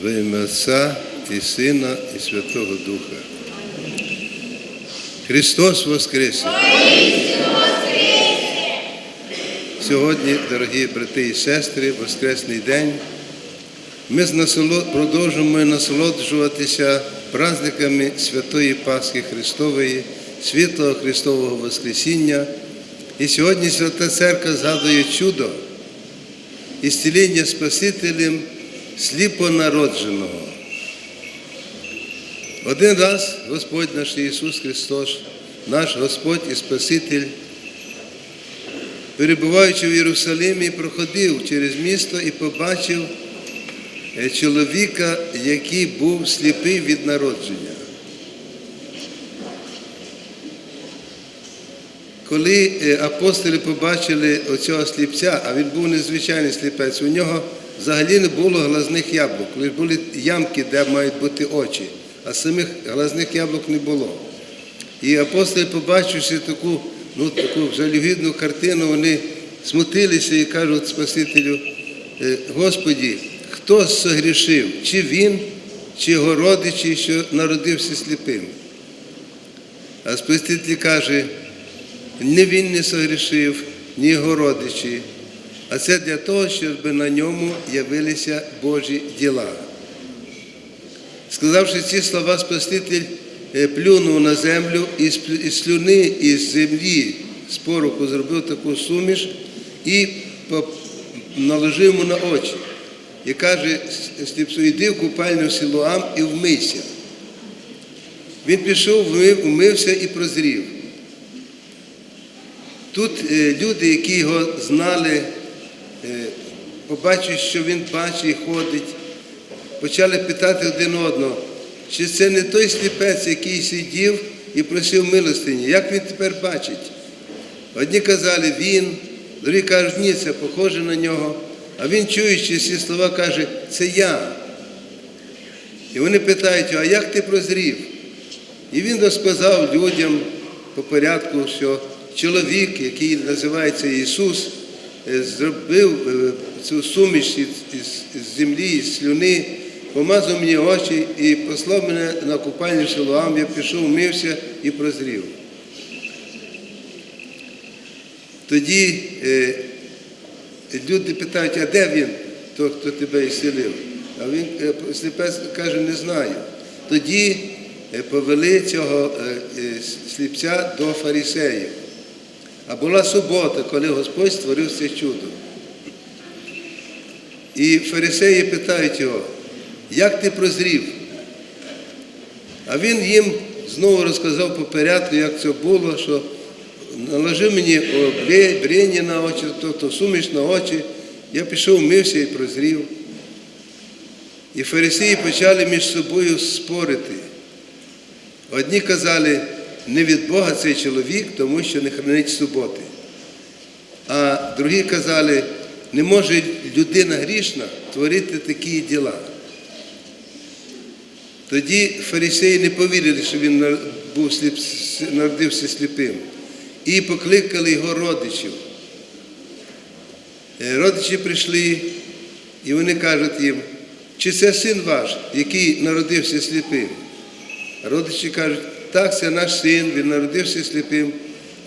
Во ім'я Отця і Сина, і Святого Духа. Христос Воскресе! Сьогодні, дорогі брати і сестри, Воскресний день. Ми продовжуємо насолоджуватися праздниками Святої Пасхи Христової, світлого Христового Воскресіння. І сьогодні Свята Церква згадує чудо ісціління Спасителем сліпонародженого. Один раз Господь наш Ісус Христос, наш Господь і Спаситель, перебуваючи в Єрусалимі, проходив через місто і побачив е, чоловіка, який був сліпий від народження. Коли е, апостоли побачили оцього сліпця, а він був незвичайний сліпець, у нього взагалі не було глазних яблук, були ямки, де мають бути очі, а самих глазних яблук не було. І апостоли, побачивши таку, ну, таку жалюгідну картину, вони смутилися і кажуть Спасителю, «Е, Господі, хто согрішив, чи він, чи його родичі, що народився сліпим? А Спаситель каже, ні він не согрішив, ні його родичі, а це для того, щоб на ньому явилися Божі діла. Сказавши ці слова, Спаситель е, плюнув на землю і слюни, із землі з пороху зробив таку суміш і наложив йому на очі. І каже, сліпцю, йди в купальню Силуам і вмийся. Він пішов, вмив, вмився і прозрів. Тут е, люди, які його знали, е, побачили, що він бачить і ходить, почали питати один одного, чи це не той сліпець, який сидів і просив милостині, як він тепер бачить? Одні казали він, другі кажуть, ні, це похоже на нього. А він, чуючи ці слова, каже, це я. І вони питають а як ти прозрів? І він розказав людям по порядку, що чоловік, який називається Ісус, зробив е, цю суміш із, землі, із слюни, помазав мені очі і послав мене на купальню Силуам, я пішов, мився і прозрів. Тоді е, люди питають, а де він, той, хто тебе ісцелив? А він е, сліпець каже, не знаю. Тоді е, повели цього е, е, сліпця до фарисеїв. А була субота, коли Господь створив це чудо. І фарисеї питають його, як ти прозрів? А він їм знову розказав по порядку, як це було, що наложив мені брення на очі, тобто суміш на очі, я пішов, мився і прозрів. І фарисеї почали між собою спорити. Одні казали, не від Бога цей чоловік, тому що не хранить суботи. А другі казали, не може людина грішна творити такі діла. Тоді фарисеї не повірили, що він був сліп, народився сліпим. І покликали його родичів. Е, Родичі прийшли, і вони кажуть їм, чи це син ваш, який народився сліпим? Родичі кажуть, так, це наш син, він народився сліпим.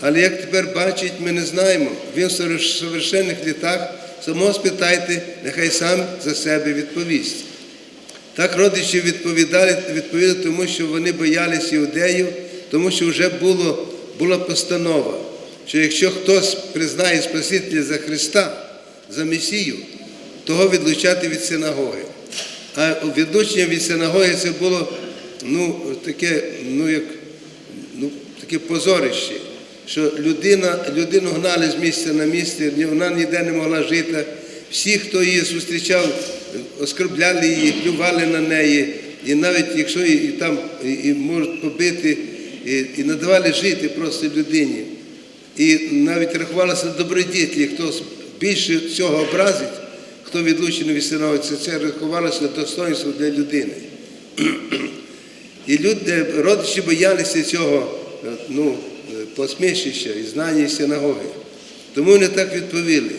Але як тепер бачить, ми не знаємо. Він в совершенних літах, самого спитайте, нехай сам за себе відповість. Так родичі відповідали, відповіли, тому що вони боялися іудеїв, тому що вже було, була постанова, що якщо хтось признає Спасителя за Христа, за Месію, того відлучати від синагоги. А відлучення від синагоги це було ну, таке, ну, як, таке позорище, що людина, людину гнали з місця на місце, вона ніде не могла жити. Всі, хто її зустрічав, оскорбляли її, плювали на неї, і навіть якщо і там і, можуть побити, і, надавали жити просто людині. І навіть рахувалося добродітлі, хто більше цього образить, хто відлучений від синові, це, рахувалося достоинство для людини. І люди, родичі боялися цього ну, е, посмішища і знання синагоги. Тому вони так відповіли.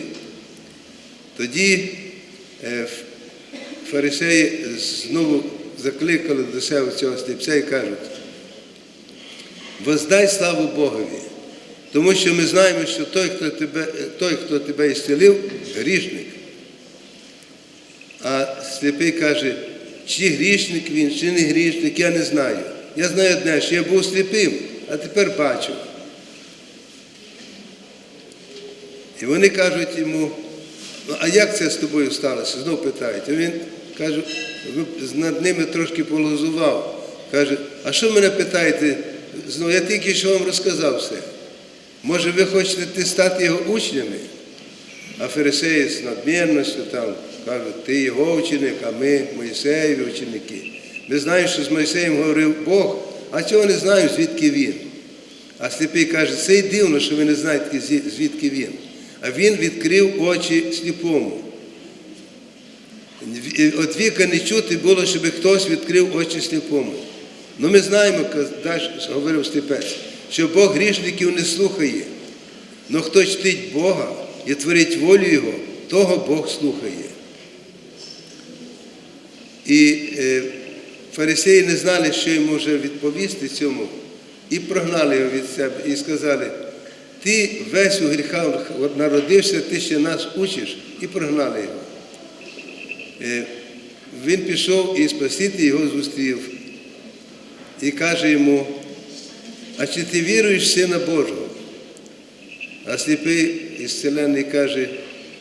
Тоді е, фарисеї знову закликали до себе цього сліпця і кажуть, воздай славу Богові, тому що ми знаємо, що той, хто тебе, той, хто тебе ісцелив, грішник. А сліпий каже, чи грішник він, чи не грішник, я не знаю. Я знаю одне, що я був сліпим, а тепер бачу. І вони кажуть йому, ну а як це з тобою сталося? Знов питають. Він каже, над ними трошки полозував. Каже, а що мене питаєте? Знову я тільки що вам розказав все. Може, ви хочете стати його учнями? А фарисеї з надмірністю там кажуть, ти його ученик, а ми Мойсеєві ученики. Ми знаємо, що з Мойсеєм говорив Бог, а цього не знаємо, звідки він. А сліпий каже, це й дивно, що ви не знаєте, звідки він. А він відкрив очі сліпому. От віка не чути було, щоб хтось відкрив очі сліпому. Ну ми знаємо, говорив сліпець, що Бог грішників не слухає. Но хто чтить Бога і творить волю Його, того Бог слухає. І е, фарисеї не знали, що йому вже відповісти цьому, і прогнали його від себе, і сказали, ти весь у гріхах народився, ти ще нас учиш, і прогнали його. Е, Він пішов і Спаситель його зустрів і каже йому, а чи ти віруєш в Сина Божого? А сліпий ісцелений каже,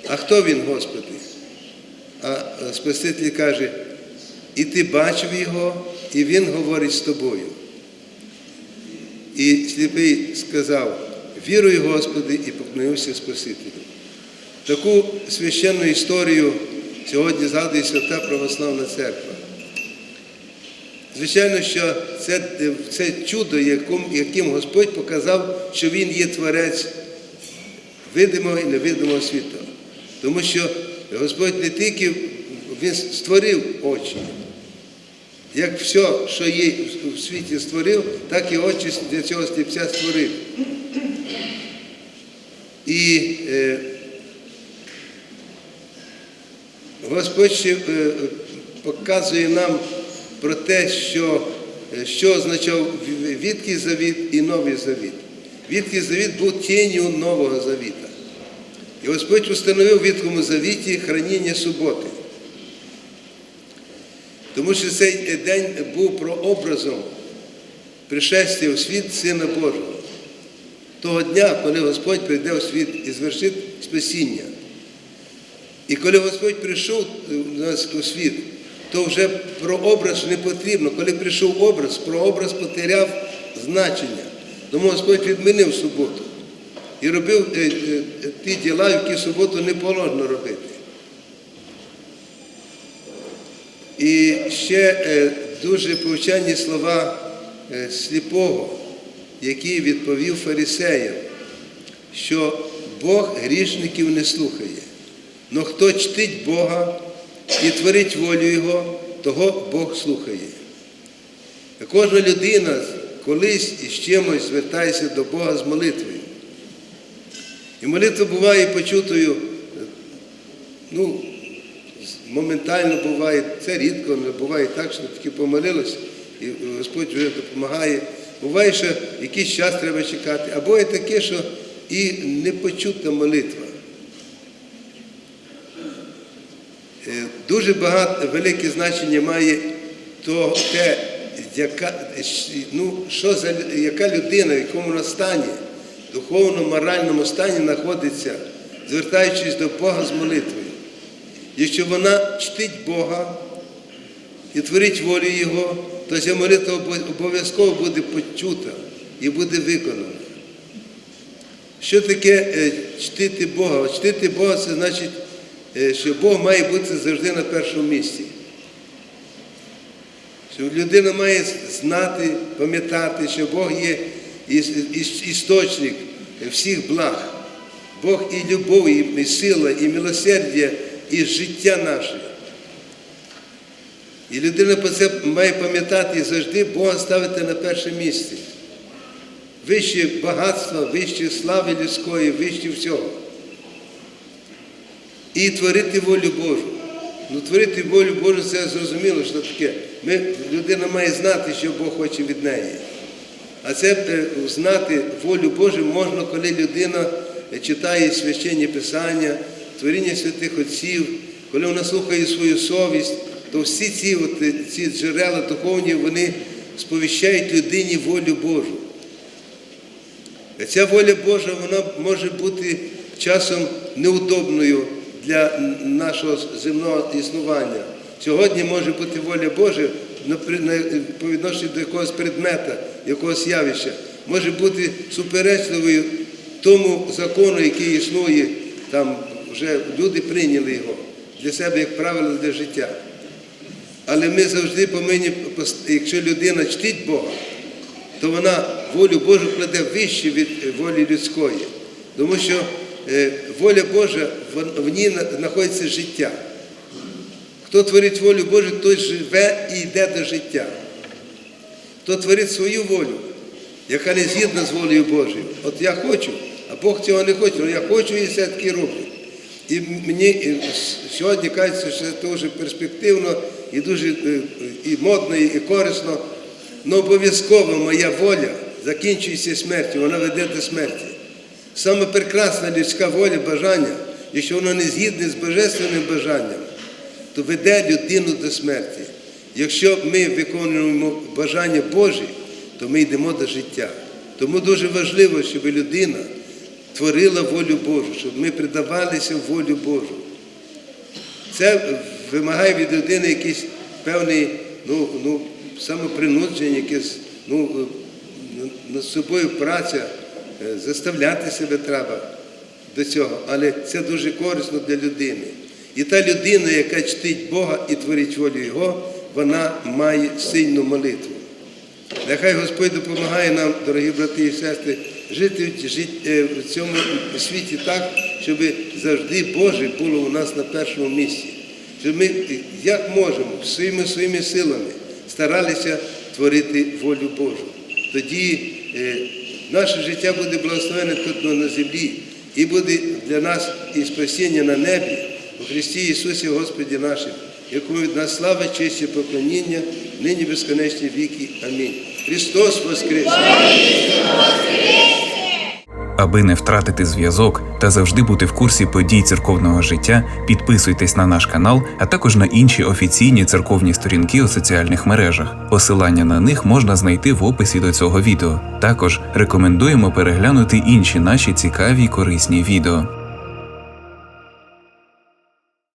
а хто він, Господи? А Спаситель каже, і ти бачив його, і він говорить з тобою. І сліпий сказав, вірую, Господи, і поклонився Спасителю. Таку священну історію сьогодні згадує Свята Православна Церква. Звичайно, що це, це чудо, яким, яким Господь показав, що Він є творець видимого і невидимого світу. Тому що Господь не тільки Він створив очі, як все, що є в світі створив, так і очі для цього сліпця створив. І е, Господь ще е, показує нам про те, що, е, що означав Відкий завіт і Новий завіт. Відкий завіт був тінню Нового завіта. І Господь установив в Відкому завіті храніння суботи. Тому що цей день був прообразом пришестя у світ Сина Божого. Того дня, коли Господь прийде у світ і звершить спасіння. І коли Господь прийшов у світ, то вже прообраз не потрібно. Коли прийшов образ, прообраз потеряв значення. Тому Господь відмінив суботу і робив е, е, ті діла, які в суботу не положено робити. І ще е, дуже повчальні слова е, сліпого, який відповів фарисеям, що Бог грішників не слухає. Но хто чтить Бога і творить волю Його, того Бог слухає. Кожна людина колись із чимось звертається до Бога з молитвою. І молитва буває почутою, ну, моментально буває, це рідко, але буває так, що таки помолилось, і Господь вже допомагає. Буває, що якийсь час треба чекати, а буває таке, що і непочута молитва. Е, Дуже багато велике значення має то те, яка, ну, що за, яка людина, в якому вона стані, духовному, моральному стані знаходиться, звертаючись до Бога з молитвою. Якщо вона чтить Бога і творить волю Його, то ця молитва обов'язково буде почута і буде виконана. Що таке е, чтити Бога? Чтити Бога це значить, е, що Бог має бути завжди на першому місці. Що людина має знати, пам'ятати, що Бог є іс- іс- істочник всіх благ. Бог і любов, і сила, і милосердя, і життя наше. І людина про це має пам'ятати і завжди Бога ставити на перше місце. Вище багатства, вище слави людської, вище всього. І творити волю Божу. Ну, творити волю Божу, це зрозуміло, що таке. Ми, людина має знати, що Бог хоче від неї. А це е, знати волю Божу можна, коли людина е, читає священні писання, творіння святих отців, коли вона слухає свою совість, то всі ці, от, ці джерела духовні, вони сповіщають людині волю Божу. Ця воля Божа вона може бути часом неудобною для нашого земного існування. Сьогодні може бути воля Божа по відношенню до якогось предмета, якогось явища, може бути суперечливою тому закону, який існує, там вже люди прийняли його для себе як правило для життя. Але ми завжди повинні, якщо людина чтить Бога, то вона волю Божу кладе вище від волі людської. Тому що е, воля Божа, в ній знаходиться життя. Хто творить волю Божу, той живе і йде до життя. Хто творить свою волю, яка не згідна з волею Божою. От я хочу, а Бог цього не хоче, але я хочу і все-таки роблю. І мені сьогодні кажеться, що це дуже перспективно і дуже е, і модно, і корисно. але обов'язково моя воля закінчується смертю, вона веде до смерті. Саме прекрасна людська воля, бажання, якщо воно не згідне з божественним бажанням, то веде людину до смерті. Якщо ми виконуємо бажання Божі, то ми йдемо до життя. Тому дуже важливо, щоб людина творила волю Божу, щоб ми придавалися волю Божу. Це вимагає від людини якийсь певний ну, ну, самопринудження, якесь ну, над собою праця, е, заставляти себе треба до цього. Але це дуже корисно для людини. І та людина, яка чтить Бога і творить волю Його, вона має сильну молитву. Нехай Господь допомагає нам, дорогі брати і сестри, жити е, в цьому світі так, щоб завжди Боже було у нас на першому місці. Щоб ми як можемо своїми своїми силами старалися творити волю Божу. Тоді е, наше життя буде благословене тут на землі, і буде для нас і спасіння на небі у Христі Ісусі Господі нашим, якому від нас слава, честь і поклоніння, нині безконечні віки. Амінь. Христос Воскрес! Аби не втратити зв'язок та завжди бути в курсі подій церковного життя, підписуйтесь на наш канал, а також на інші офіційні церковні сторінки у соціальних мережах. Посилання на них можна знайти в описі до цього відео. Також рекомендуємо переглянути інші наші цікаві й корисні відео.